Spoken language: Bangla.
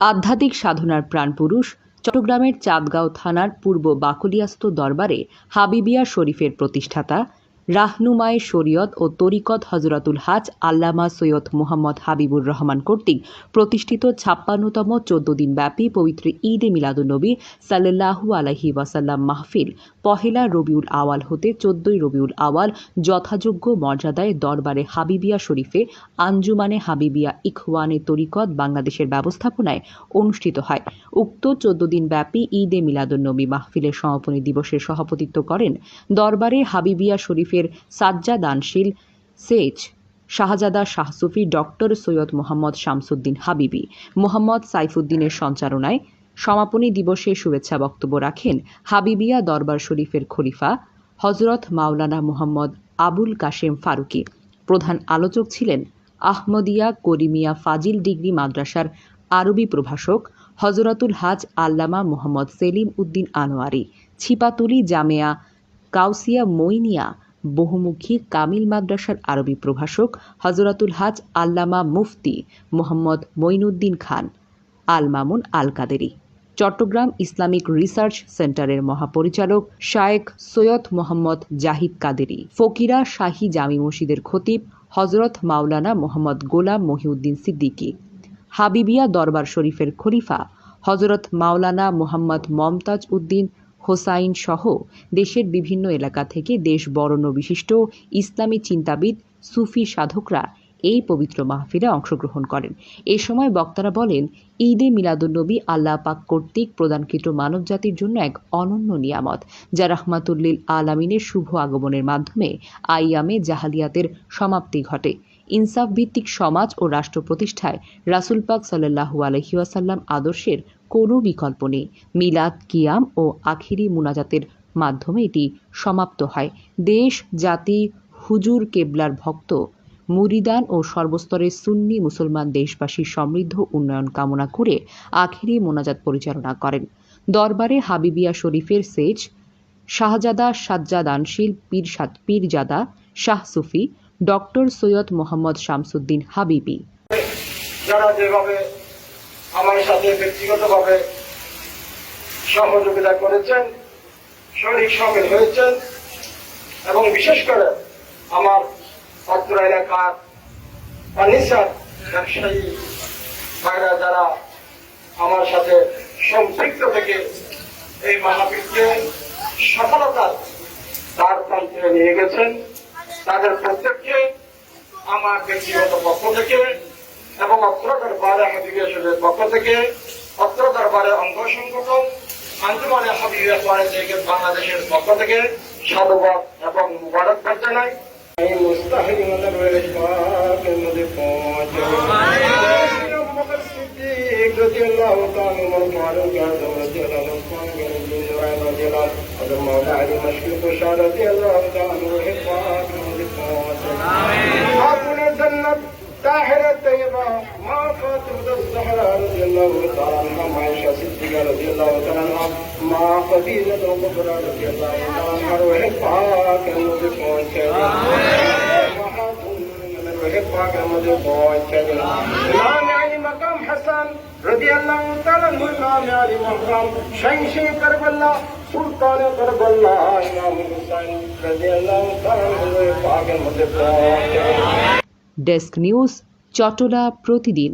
আধ্যাত্মিক সাধনার প্রাণপুরুষ চট্টগ্রামের চাঁদগাঁও থানার পূর্ব বাকলিয়াস্ত দরবারে হাবিবিয়া শরীফের প্রতিষ্ঠাতা রাহনুমায়ে শরীয়ত ও তরিকত হজরতুল হাজ আল্লামা সৈয়দ মোহাম্মদ হাবিবুর রহমান কর্তৃক প্রতিষ্ঠিত ছাপ্পান্নতম চোদ্দ দিনব্যাপী পবিত্র ঈদ এ মিলাদুন্নবী সাল্লাহু আলহি ওয়াসাল্লাম মাহফিল পহেলা রবিউল আওয়াল হতে চোদ্দই রবিউল আওয়াল যথাযোগ্য মর্যাদায় দরবারে হাবিবিয়া শরীফে আঞ্জুমানে হাবিবিয়া ইখওয়ানে তরিকত বাংলাদেশের ব্যবস্থাপনায় অনুষ্ঠিত হয়। উক্ত চোদ্দ দিনব্যাপী ঈদ এ মিলাদুন্নবী মাহফিলের সমাপনী দিবসের সভাপতিত্ব করেন দরবারে হাবিবিয়া শরীফের সাজ্জাদানশীল সেজ শাহজাদা শাহসুফি, ডক্টর সৈয়দ মোহাম্মদ শামসুদ্দিন হাবিবি, মোহাম্মদ সাইফুদ্দিনের সঞ্চালনায় সমাপনী দিবসে শুভেচ্ছা বক্তব্য রাখেন হাবিবিয়া দরবার শরীফের খলিফা হজরত মাওলানা মোহাম্মদ আবুল কাশেম ফারুকী। প্রধান আলোচক ছিলেন আহমদিয়া করিমিয়া ফাজিল ডিগ্রি মাদ্রাসার আরবি প্রভাষক হজরতুল হাজ আল্লামা মোহাম্মদ সেলিম উদ্দিন আনোয়ারি, ছিপাতুলি জামেয়া কাউসিয়া মইনিয়া বহুমুখী কামিল মাদ্রাসার আরবি প্রভাষক হজরতুল হাজ আল্লামা মুফতি মোহাম্মদ মঈনুদ্দিন খান, আল মামুন আল কাদেরি। চট্টগ্রাম ইসলামিক রিসার্চ সেন্টারের মহাপরিচালক শায়েক সৈয়দ মোহাম্মদ জাহিদ কাদেরি। ফকিরা শাহী জামি মসজিদের খতিব হজরত মাওলানা মোহাম্মদ গোলাম মহিউদ্দিন সিদ্দিকী। হাবিবিয়া দরবার শরীফের খলিফা হজরত মাওলানা মোহাম্মদ মমতাজ উদ্দিন হোসাইন সহ দেশের বিভিন্ন এলাকা থেকে দেশ বরণ্য বিশিষ্ট ইসলামী চিন্তাবিদ, সুফি সাধকরা এই পবিত্র মাহফিলে অংশগ্রহণ করেন। এ সময় বক্তারা বলেন, ঈদে মিলাদুন্নবী আল্লাহ পাক কর্তৃক প্রদানকৃত মানবজাতির জন্য এক অনন্য নিয়ামত, যা রাহমাতুল্লিল আলামিনের শুভ আগমনের মাধ্যমে আইয়ামে জাহালিয়াতের সমাপ্তি ঘটে। ইনসাফ ভিত্তিক সমাজ ও রাষ্ট্র প্রতিষ্ঠায় রাসুল পাক সাল্লাহু আলহিউসাল্লাম আদর্শের কোনো বিকল্প নেই। মিলাদ, কিয়াম ও আখিরি মুনাজাতের মাধ্যমে এটি সমাপ্ত হয়। দেশ, জাতি, হুজুর, কেবলার ভক্ত, মুরিদান ও সর্বস্তরের সুন্নি মুসলমান দেশবাসীর সমৃদ্ধ উন্নয়ন কামনা করে আখিরি মোনাজাত পরিচালনা করেন। দরবারে হাবিবিয়া শরীফের সেজ, শাহজাদা সাজ্জাদানশীল পীরসাদ পীরজাদা শাহ সুফি, ডক্টর সৈয়দ মোহাম্মদ শামসুদ্দিন হাবিবি। যারা যেভাবে আমার সাথে ব্যক্তিগতভাবে সহযোগিতা করেছেন শরীর সামিল হয়েছেন এবং বিশেষ করে আমার অত্র এলাকার ফার্নিচার ব্যবসায়ী ভাইরা যারা আমার সাথে সম্পৃক্ত থেকে এই মাহফিলকে সফলতার তার প্রান্তে নিয়ে গেছেন। তাদের প্রত্যেককে, আমার ব্যক্তিগত পক্ষ থেকে এবং অত্র দরবারে হাবিবিয়াসের পক্ষ থেকে অত্র দরবারে অঙ্গ সংগঠন আঞ্জুমানে হাবিবিয়া থেকে বাংলাদেশের পক্ষ থেকে সাধুবাদ এবং মুবারকবাদ জানাই। এই মধ্যে পৌঁছে। আপনি মা কদিরা তোমরা রবি আল্লাহ আমার ওহে পাক আমাদের পৌঁছে ওহে পাক আমাদের পৌঁছে ইমাম আলী মাকাম হাসান رضی اللہ تعالیٰ عنہ نام علی محرم شہنشی کربلا سلطان کربلا امام حسین رضی اللہ تعالیٰ عنہ پاک مدد ডেস্ক নিউজ চটলা প্রতিদিন